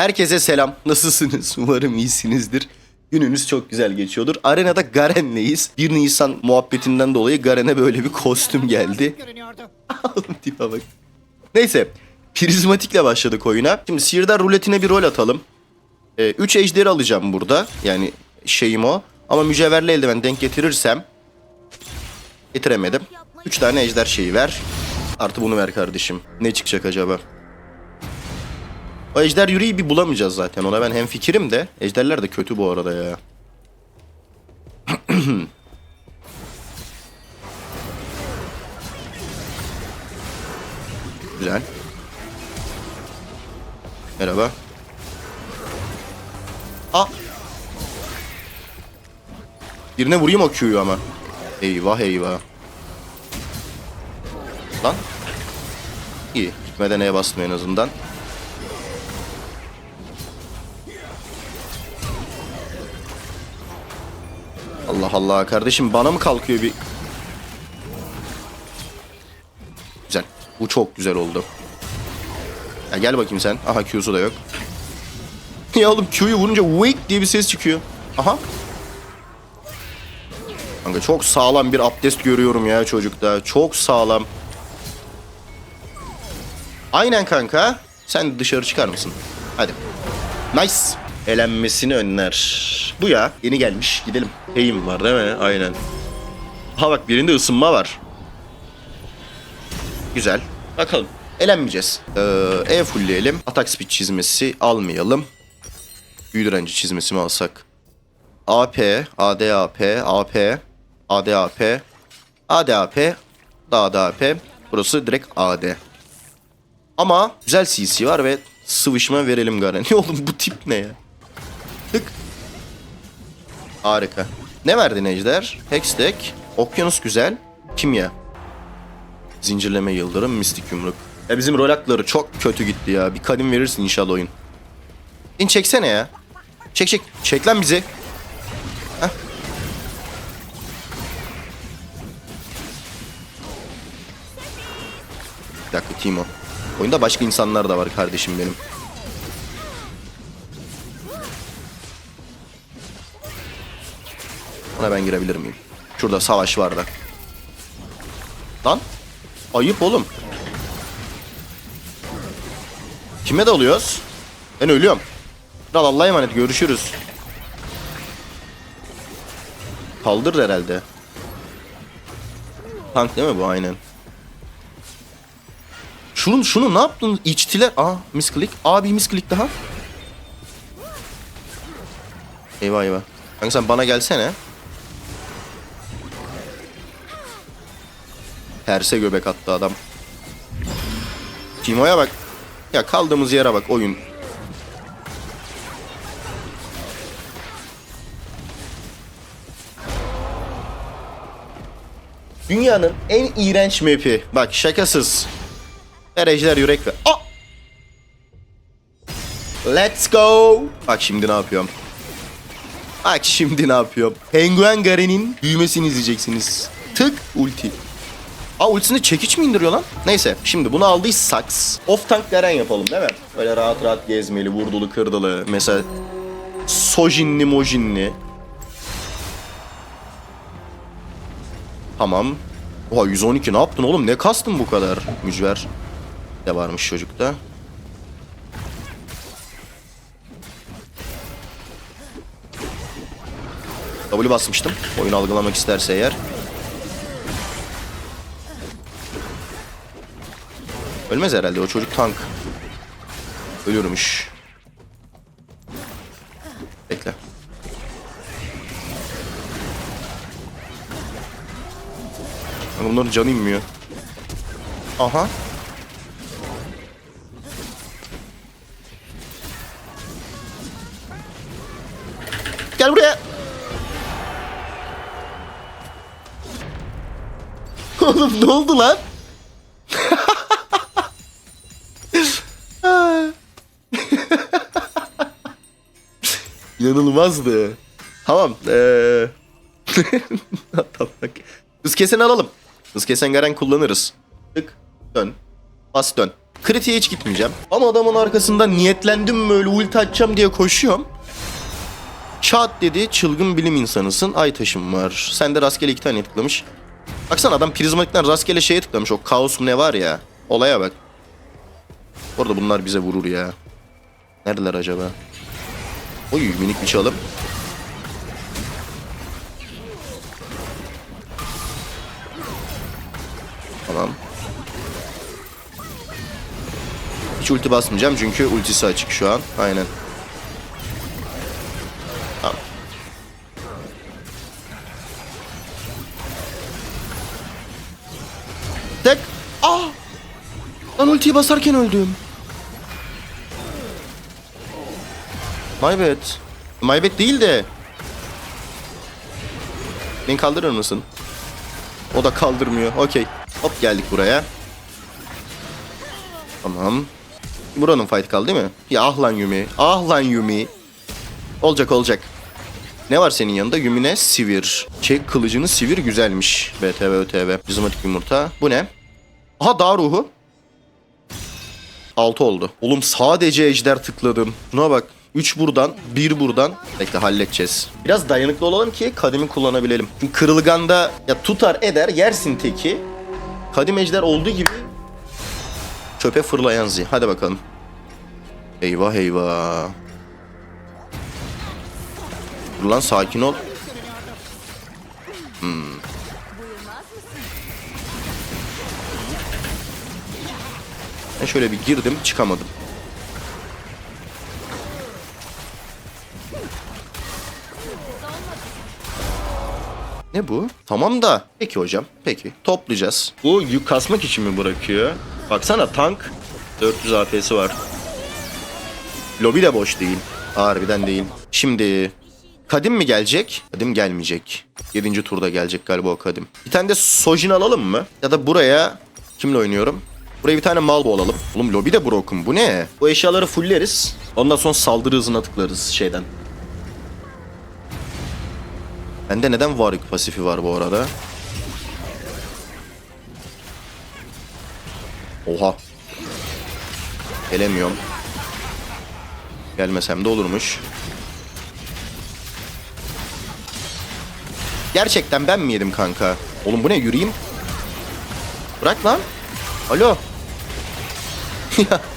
Herkese selam. Nasılsınız? Umarım iyisinizdir. Gününüz çok güzel geçiyordur. Arenada Garen'leyiz. 1 Nisan muhabbetinden dolayı Garen'e böyle bir kostüm geldi. Oğlum tipe bak. Neyse. Prizmatikle başladık oyuna. Şimdi Sihirdar ruletine bir rol atalım. 3 ejderi alacağım burada. Yani şeyim o. Ama mücevherli eldiven denk getirirsem getiremedim. 3 tane ejder şeyi ver. Artı bunu ver kardeşim. Ne çıkacak acaba? O ejder yüreği bir bulamayacağız zaten. Ona ben hem fikirim de. Ejderler de kötü bu arada ya. Güzel. Merhaba. Aa. Birine vurayım o Q'yu ama. Eyvah eyvah. Lan. İyi. Gitmeden E'ye bastım en azından. Allah Allah kardeşim bana mı kalkıyor bir... Güzel. Bu çok güzel oldu. Ya gel bakayım sen. Aha Q'su da yok. ya oğlum Q'yu vurunca wake diye bir ses çıkıyor. Aha. Kanka çok sağlam bir abdest görüyorum ya çocukta. Çok sağlam. Aynen kanka. Sen dışarı çıkar mısın? Hadi. Nice. Elenmesini önler. Bu ya. Yeni gelmiş. Gidelim. Heyim var değil mi? Aynen. Ha bak birinde ısınma var. Güzel. Bakalım. Elenmeyeceğiz. Ee, e fullleyelim. Atak speed çizmesi almayalım. Büyü direnci çizmesi mi alsak? AP, ADAP, AP, ADAP, ADAP, daha da AP. Burası direkt AD. Ama güzel CC var ve sıvışma verelim Garen. Ne oğlum bu tip ne ya? Harika. Ne verdin Ejder? Hextech. Okyanus güzel. Kimya. Zincirleme yıldırım, mistik yumruk. Ya bizim rol hakları çok kötü gitti ya. Bir kadim verirsin inşallah oyun. İn çeksene ya. Çek çek. Çek lan bizi. Heh. Bir dakika Timo. Oyunda başka insanlar da var kardeşim benim. Ona ben girebilir miyim? Şurada savaş var da. Lan. Ayıp oğlum. Kime dalıyoruz? Ben ölüyorum. Kral Allah'a emanet görüşürüz. Kaldır herhalde. Tank değil mi bu aynen. Şunu, şunu ne yaptın? İçtiler. Aa misklik. Abi misklik daha. Eyvah eyvah. Kanka sen bana gelsene. Terse göbek attı adam. Timo'ya bak. Ya kaldığımız yere bak oyun. Dünyanın en iğrenç map'i. Bak şakasız. Erejler yürek ve... Aa! Let's go. Bak şimdi ne yapıyorum. Bak şimdi ne yapıyorum. Penguen Garen'in büyümesini izleyeceksiniz. Tık ulti. Aa ultisini çekiç mi indiriyor lan? Neyse şimdi bunu aldıysak off tank Garen yapalım değil mi? Böyle rahat rahat gezmeli, vurdulu kırdılı. Mesela sojinli mojinli. Tamam. Oha 112 ne yaptın oğlum? Ne kastın bu kadar? Mücver de varmış çocukta. W basmıştım. Oyunu algılamak isterse eğer. Ölmez herhalde o çocuk tank. Ölüyormuş. Bekle. Bunların canı inmiyor. Aha. Gel buraya. Oğlum ne oldu lan? İnanılmazdı. Tamam. Ee... Hız keseni alalım. Hız kesen Garen kullanırız. Tık. Dön. Bas dön. Kritiğe hiç gitmeyeceğim. Ama adamın arkasında niyetlendim böyle ulti atacağım diye koşuyorum. Çat dedi çılgın bilim insanısın. Ay taşım var. Sen de rastgele iki tane tıklamış. Baksana adam prizmatikten rastgele şeye tıklamış. O kaos ne var ya. Olaya bak. Orada bunlar bize vurur ya. Neredeler acaba? Oy minik bir çalım. Tamam. Hiç ulti basmayacağım çünkü ultisi açık şu an. Aynen. Tamam. Tek. Ah! Lan ultiyi basarken öldüm. My bad. My bad değil de. Beni kaldırır mısın? O da kaldırmıyor. Okey. Hop geldik buraya. Tamam. Buranın fight kaldı değil mi? Ya ah lan Yumi. Ah lan Yumi. Olacak olacak. Ne var senin yanında? Yumine sivir. Çek kılıcını sivir güzelmiş. BTV ÖTV. Prizmatik yumurta. Bu ne? Aha dağ ruhu. 6 oldu. Oğlum sadece ejder tıkladım. Buna bak. 3 buradan, 1 buradan. Bekle halledeceğiz. Biraz dayanıklı olalım ki kadimi kullanabilelim. Çünkü kırılganda ya tutar eder yersin teki. Kadim ejder olduğu gibi çöpe fırlayan zi. Hadi bakalım. Eyvah eyvah. Dur lan sakin ol. Hmm. Ben şöyle bir girdim çıkamadım. Ne bu? Tamam da. Peki hocam. Peki. Toplayacağız. Bu yük kasmak için mi bırakıyor? Baksana tank. 400 AP'si var. Lobi de boş değil. Harbiden değil. Şimdi Kadim mi gelecek? Kadim gelmeyecek. 7. turda gelecek galiba o Kadim. Bir tane de Sojin alalım mı? Ya da buraya kimle oynuyorum? Buraya bir tane Malbo alalım. Oğlum lobi de broken. Bu ne? Bu eşyaları fulleriz. Ondan sonra saldırı hızına tıklarız şeyden. Bende neden Varlık pasifi var bu arada? Oha. Gelemiyorum. Gelmesem de olurmuş. Gerçekten ben mi yedim kanka? Oğlum bu ne yürüyeyim? Bırak lan. Alo.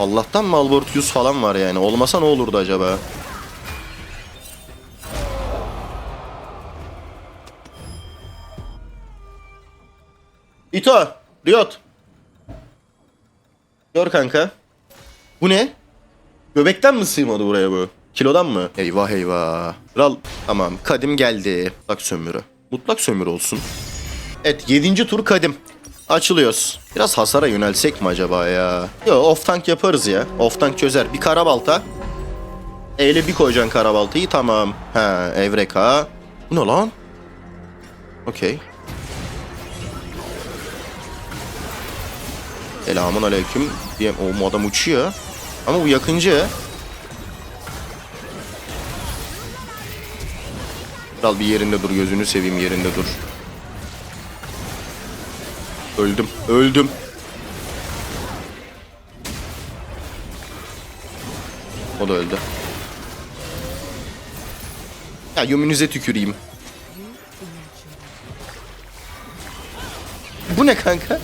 Allah'tan Malbortius falan var yani. Olmasa ne olurdu acaba? Ito, Riot. Gör kanka. Bu ne? Göbekten mi sığmadı buraya bu? Kilodan mı? Eyvah eyvah. Kral tamam kadim geldi. Mutlak sömürü. Mutlak sömürü olsun. Evet 7. tur kadim. Açılıyoruz. Biraz hasara yönelsek mi acaba ya? Yo off tank yaparız ya. Off tank çözer. Bir karabalta. Eyle bir koyacaksın karabaltayı tamam. Ha evreka. Bu ne lan? Okey. Selamun aleyküm. Diyem o adam uçuyor. Ama bu yakıncı. Kral bir yerinde dur gözünü seveyim yerinde dur. Öldüm. Öldüm. O da öldü. Ya yuminize tüküreyim. Bu ne kanka?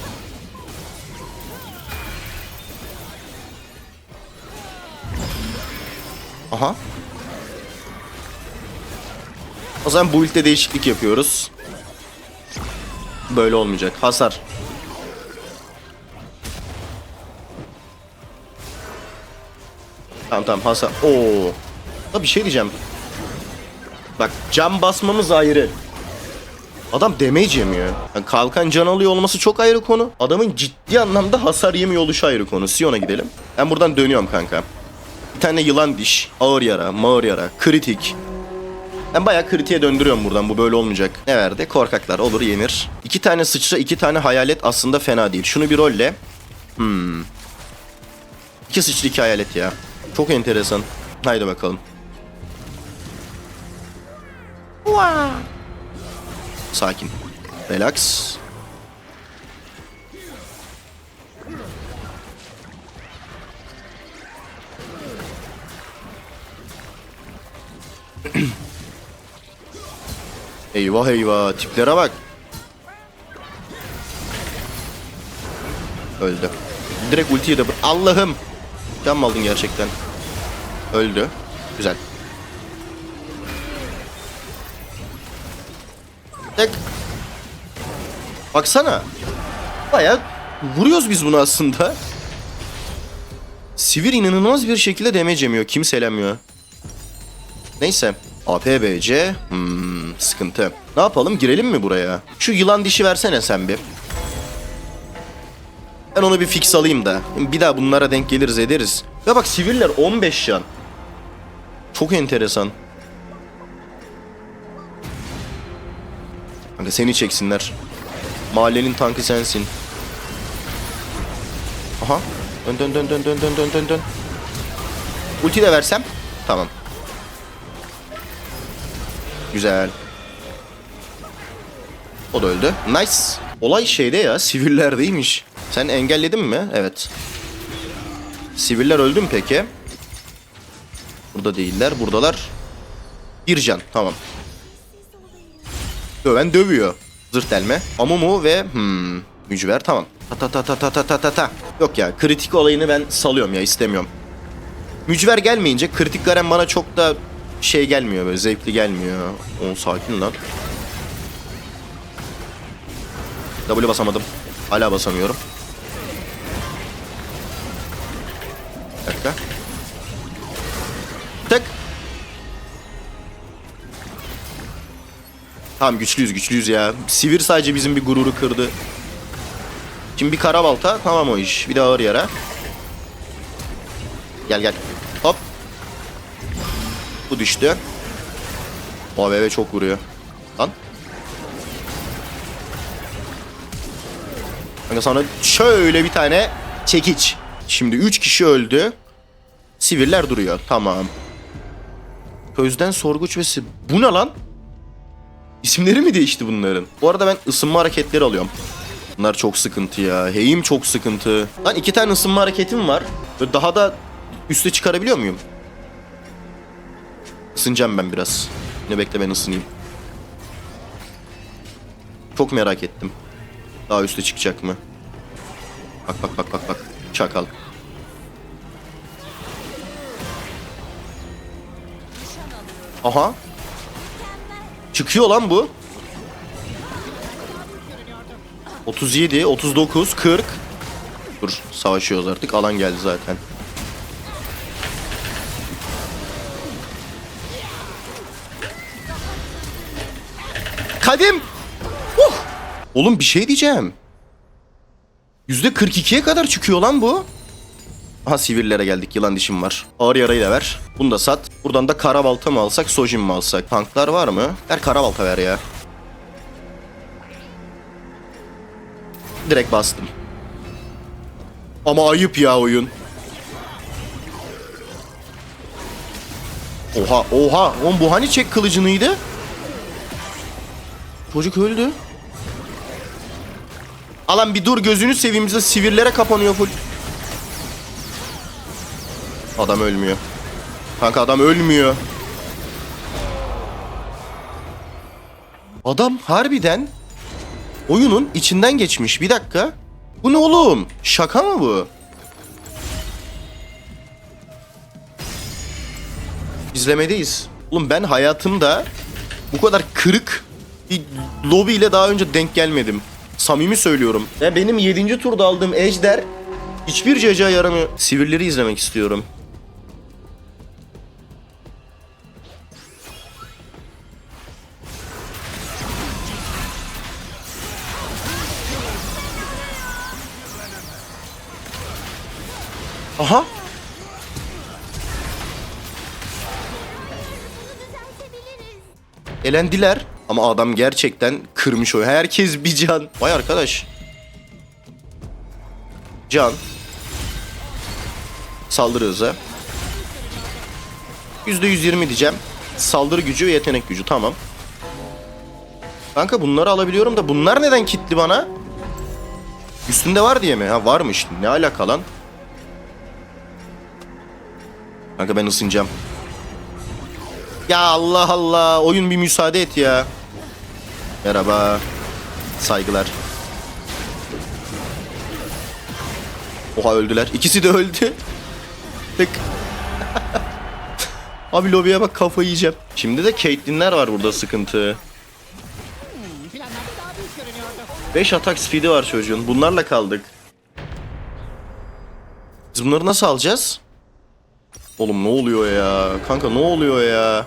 Aha. O zaman bu build'de değişiklik yapıyoruz. Böyle olmayacak. Hasar. Tamam tamam hasar. Oo. Ha bir şey diyeceğim. Bak cam basmamız ayrı. Adam damage yemiyor. Yani kalkan can alıyor olması çok ayrı konu. Adamın ciddi anlamda hasar yemiyor oluşu ayrı konu. Sion'a gidelim. Ben buradan dönüyorum kanka. Bir tane yılan diş, ağır yara, mağır yara, kritik. Ben bayağı kritiğe döndürüyorum buradan. Bu böyle olmayacak. Ne verdi? Korkaklar. Olur yenir. İki tane sıçra, iki tane hayalet aslında fena değil. Şunu bir rolle. Hmm. İki sıçra, iki hayalet ya. Çok enteresan. Haydi bakalım. Sakin. Relax. eyvah eyvah tiplere bak. Öldü. Direkt ultiyi de Allah'ım. Can mı aldın gerçekten? Öldü. Güzel. Tek. Baksana. Baya vuruyoruz biz bunu aslında. Sivir inanılmaz bir şekilde damage yemiyor. Kimselemiyor. Neyse. APBC. Hmm, sıkıntı. Ne yapalım? Girelim mi buraya? Şu yılan dişi versene sen bir. Ben onu bir fix alayım da. Bir daha bunlara denk geliriz ederiz. Ya bak siviller 15 can. Çok enteresan. Kanka seni çeksinler. Mahallenin tankı sensin. Aha. Dön dön dön dön dön dön dön dön dön. Ulti de versem. Tamam. Güzel. O da öldü. Nice. Olay şeyde ya, sivillerdeymiş. Sen engelledin mi? Evet. Siviller öldü mü peki? Burada değiller. Buradalar. Bir can. Tamam. Döven dövüyor. Zırt elme. Amumu ve hmm, mücver tamam. Ta ta ta ta ta ta ta ta. Yok ya kritik olayını ben salıyorum ya istemiyorum. Mücver gelmeyince kritik garen bana çok da şey gelmiyor böyle zevkli gelmiyor. On sakin lan. W basamadım. Hala basamıyorum. Bir dakika. Tek. Tamam güçlüyüz güçlüyüz ya. Sivir sadece bizim bir gururu kırdı. Şimdi bir kara balta tamam o iş. Bir de ağır yara. Gel gel. Hop. Bu düştü. O bebe çok vuruyor. Lan. Kanka sana şöyle bir tane çekiç. Şimdi 3 kişi öldü. Siviller duruyor. Tamam. Közden sorguç ve si- Bu ne lan? İsimleri mi değişti bunların? Bu arada ben ısınma hareketleri alıyorum. Bunlar çok sıkıntı ya. Heyim çok sıkıntı. Lan iki tane ısınma hareketim var. Böyle daha da üste çıkarabiliyor muyum? Isınacağım ben biraz. Ne bekle ben ısınayım. Çok merak ettim. Daha üste çıkacak mı? Bak bak bak bak bak. Çakal. Aha. Çıkıyor lan bu. 37, 39, 40. Dur savaşıyoruz artık. Alan geldi zaten. Kadim. Uh! Oğlum bir şey diyeceğim. %42'ye kadar çıkıyor lan bu. Aha sivillere geldik. Yılan dişim var. Ağır yarayı da ver. Bunu da sat. Buradan da kara balta mı alsak, sojin mi alsak? Tanklar var mı? Ver kara balta ver ya. Direkt bastım. Ama ayıp ya oyun. Oha oha. Oğlum bu hani çek kılıcınıydı? Çocuk öldü. Alan bir dur gözünü seveyim bize sivirlere kapanıyor full. Adam ölmüyor. Kanka adam ölmüyor. Adam harbiden oyunun içinden geçmiş. Bir dakika. Bu ne oğlum? Şaka mı bu? İzlemedeyiz. Oğlum ben hayatımda bu kadar kırık bir lobi ile daha önce denk gelmedim. Samimi söylüyorum. Ya benim 7. turda aldığım ejder hiçbir caca yaramıyor. Sivirleri izlemek istiyorum. Aha. Elendiler. Ama adam gerçekten kırmış o. Herkes bir can. Vay arkadaş. Can. Saldırı hızı. %120 diyeceğim. Saldırı gücü ve yetenek gücü. Tamam. Kanka bunları alabiliyorum da bunlar neden kilitli bana? Üstünde var diye mi? Ha varmış. Ne alaka lan? Kanka ben ısınacağım. Ya Allah Allah. Oyun bir müsaade et ya. Merhaba. Saygılar. Oha öldüler. İkisi de öldü. Tık. Abi lobiye bak kafayı yiyeceğim. Şimdi de Caitlyn'ler var burada sıkıntı. Planlarda daha büyük görünüyordu. 5 atak speed'i var çocuğun. Bunlarla kaldık. Biz bunları nasıl alacağız? Oğlum ne oluyor ya? Kanka ne oluyor ya?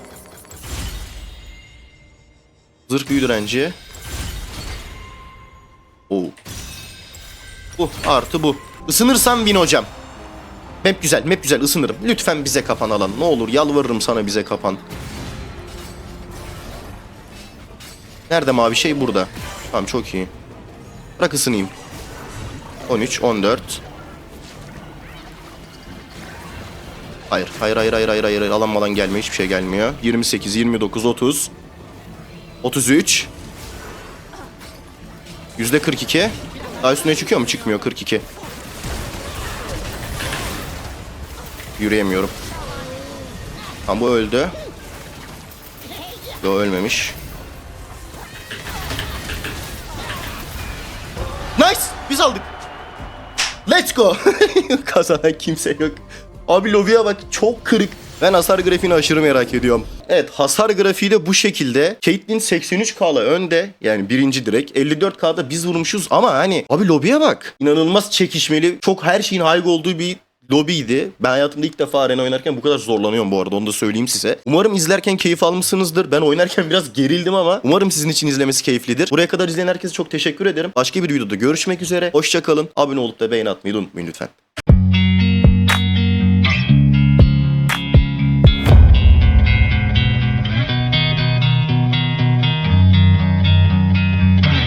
Zırh büyü direnci. Oo. Bu artı bu. Isınırsam bin hocam. Map güzel, map güzel ısınırım. Lütfen bize kapan alan. Ne olur yalvarırım sana bize kapan. Nerede mavi şey? Burada. Tamam çok iyi. Bırak ısınayım. 13, 14. Hayır, hayır, hayır, hayır, hayır, hayır. Alan malan gelmiyor. Hiçbir şey gelmiyor. 28, 29, 30. 33. Yüzde 42. Daha üstüne çıkıyor mu? Çıkmıyor. 42. Yürüyemiyorum. Tamam bu öldü. Yo ölmemiş. Nice! Biz aldık. Let's go. Kazanan kimse yok. Abi lobiye bak çok kırık. Ben hasar grafiğini aşırı merak ediyorum. Evet hasar grafiği de bu şekilde. Caitlyn 83k'la önde. Yani birinci direkt. 54k'da biz vurmuşuz ama hani abi lobiye bak. İnanılmaz çekişmeli. Çok her şeyin high olduğu bir lobiydi. Ben hayatımda ilk defa arena oynarken bu kadar zorlanıyorum bu arada onu da söyleyeyim size. Umarım izlerken keyif almışsınızdır. Ben oynarken biraz gerildim ama umarım sizin için izlemesi keyiflidir. Buraya kadar izleyen herkese çok teşekkür ederim. Başka bir videoda görüşmek üzere. Hoşçakalın. Abone olup da beğeni atmayı unutmayın lütfen.